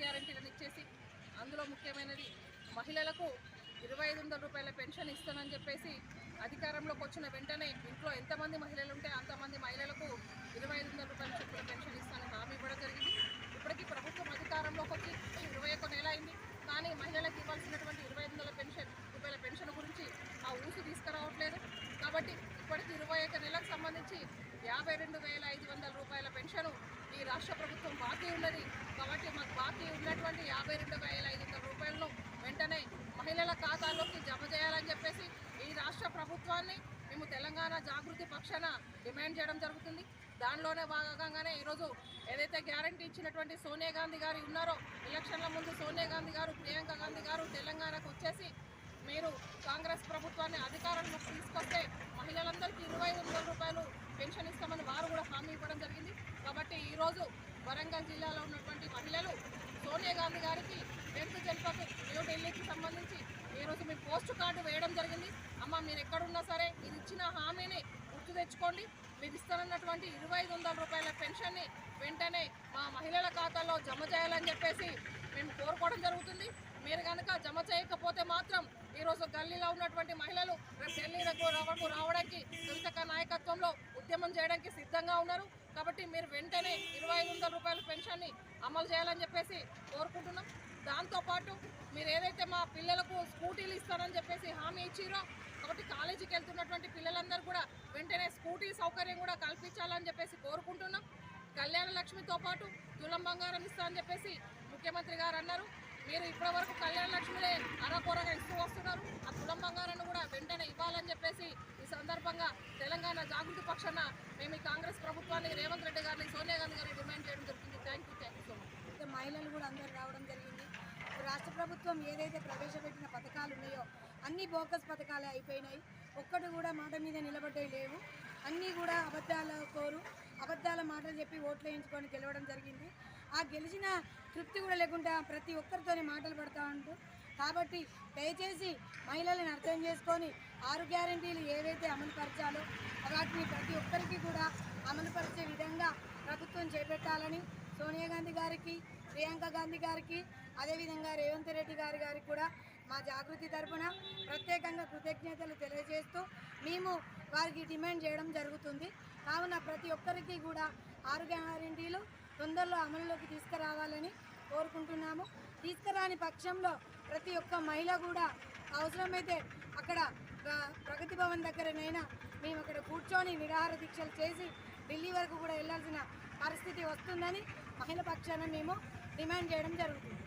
గ్యారంటీలను ఇచ్చేసి అందులో ముఖ్యమైనది మహిళలకు ఇరవై ఐదు వందల రూపాయల పెన్షన్ ఇస్తానని చెప్పేసి అధికారంలోకి వచ్చిన వెంటనే ఇంట్లో ఎంతమంది మహిళలు ఉంటే అంతమంది మహిళలకు ఇరవై ఐదు వందల రూపాయల చొప్పున పెన్షన్ ఇస్తానని హామీ ఇవ్వడం జరిగింది. ఇప్పటికీ ప్రభుత్వం అధికారంలోకి వచ్చి ఇరవై ఒక్క నెల అయింది. కానీ మహిళలకు ఇవ్వాల్సినటువంటి ఇరవై ఐదు వందల పెన్షన్ రూపాయల పెన్షన్ గురించి ఆ ఊసు తీసుకురావట్లేదు. కాబట్టి ఇప్పటికి ఇరవై ఒక్క నెలకు సంబంధించి యాభై రెండు వేల ఐదు వందల రూపాయల పెన్షన్ ఈ రాష్ట్ర ప్రభుత్వం బాకీ ఉన్నది. కాబట్టి మాకు బాకీ ఉన్నటువంటి యాభై రెండు వేల ఐదు వందల రూపాయలను వెంటనే మహిళల ఖాతాలోకి జమ చేయాలని చెప్పేసి ఈ రాష్ట్ర ప్రభుత్వాన్ని మేము తెలంగాణ జాగృతి పక్షాన డిమాండ్ చేయడం జరుగుతుంది. దానిలోనే భాగంగానే ఈరోజు ఏదైతే గ్యారంటీ ఇచ్చినటువంటి సోనియా గాంధీ గారు ఉన్నారో ఎలక్షన్ల ముందు సోనియా గాంధీ గారు ప్రియాంక గాంధీ గారు తెలంగాణకు వచ్చేసి మీరు కాంగ్రెస్ ప్రభుత్వాన్ని అధికారంలోకి తీసుకొస్తే మహిళలందరికీ ఇరవై ఐదు వందల రూపాయలు పెన్షన్ ఇస్తామని వారు కూడా హామీ ఇవ్వడం జరిగింది. కాబట్టి ఈరోజు వరంగల్ జిల్లాలో ఉన్నటువంటి మహిళలు సోనియా గాంధీ గారికి వెంపు జల్పకు న్యూఢిల్లీకి సంబంధించి ఈరోజు మీ పోస్ట్ కార్డు వేయడం జరిగింది. అమ్మ మీరు ఎక్కడున్నా సరే మీరు ఇచ్చిన హామీని గుర్తు తెచ్చుకోండి. మీరు ఇస్తానన్నటువంటి ఇరవై ఐదు వందల రూపాయల పెన్షన్ని వెంటనే మా మహిళల ఖాతాలో జమ చేయాలని చెప్పేసి మేము కోరుకోవడం జరుగుతుంది. మీరు కనుక జమ చేయకపోతే మాత్రం ఈరోజు గల్లీలో ఉన్నటువంటి మహిళలు రేపు ఢిల్లీలకు రావడానికి కవితక నాయకత్వంలో ఉద్యమం చేయడానికి సిద్ధంగా ఉన్నారు. కాబట్టి మీరు వెంటనే ఇరవై ఐదు వందల రూపాయల పెన్షన్ని అమలు చేయాలని చెప్పేసి కోరుకుంటున్నాం. దాంతోపాటు మీరు ఏదైతే మా పిల్లలకు స్కూటీలు ఇస్తారని చెప్పేసి హామీ ఇచ్చిరో కాబట్టి కాలేజీకి వెళ్తున్నటువంటి పిల్లలందరూ కూడా వెంటనే స్కూటీ సౌకర్యం కూడా కల్పించాలని చెప్పేసి కోరుకుంటున్నాం. కళ్యాణ లక్ష్మితో పాటు తులం బంగారం ఇస్తా అని చెప్పేసి ముఖ్యమంత్రి గారు అన్నారు. మీరు ఇప్పటివరకు కళ్యాణ లక్ష్మినే అరకొరగా ఇస్తూ వస్తున్నారు. ఆ కులం బంగారాన్ని కూడా వెంటనే ఇవ్వాలని చెప్పేసి ఈ సందర్భంగా తెలంగాణ జాగృతి పక్షాన మేము ఈ కాంగ్రెస్ ప్రభుత్వానికి రేవంత్ రెడ్డి గారిని సోనియా గాంధీ గారిని డిమాండ్ చేయడం జరుగుతుంది. Thank you thank you so much మహిళలు కూడా అందరు రావడం జరిగింది. రాష్ట్ర ప్రభుత్వం ఏదైతే ప్రవేశపెట్టిన పథకాలు ఉన్నాయో అన్ని బోకస్ పథకాలే అయిపోయినాయి. ఒక్కటి కూడా మాట మీద నిలబడ్డే లేవు. అన్నీ కూడా అబద్ధాల కోరు అబద్ధాల మాటలు చెప్పి ఓట్లు వేయించుకొని గెలవడం జరిగింది. ఆ గెలిచిన తృప్తి కూడా లేకుండా ప్రతి ఒక్కరితోనే మాటలు పడతా ఉంటూ కాబట్టి దయచేసి మహిళలను అర్థం చేసుకొని ఆరు గ్యారంటీలు ఏవైతే అమలుపరచాలో వాటిని ప్రతి ఒక్కరికి కూడా అమలుపరిచే విధంగా ప్రభుత్వం చేపట్టాలని సోనియా గాంధీ గారికి ప్రియాంక గాంధీ గారికి అదేవిధంగా రేవంత్ రెడ్డి గారి గారికి కూడా మా జాగృతి తరఫున ప్రత్యేకంగా కృతజ్ఞతలు తెలియజేస్తూ మేము వారికి డిమాండ్ చేయడం జరుగుతుంది. కావున ప్రతి ఒక్కరికి కూడా ఆరు గ్యారంటీలు తొందరలో అమలులోకి తీసుకురావాలని కోరుకుంటున్నాము. తీసుకురాని పక్షంలో ప్రతి ఒక్క మహిళ కూడా అవసరమైతే అక్కడ ప్రగతి భవన్ దగ్గరనైనా మేము అక్కడ కూర్చొని నిరాహార దీక్షలు చేసి ఢిల్లీ వరకు కూడా వెళ్ళాల్సిన పరిస్థితి వస్తుందని మహిళ పక్షాన మేము డిమాండ్ చేయడం జరుగుతుంది.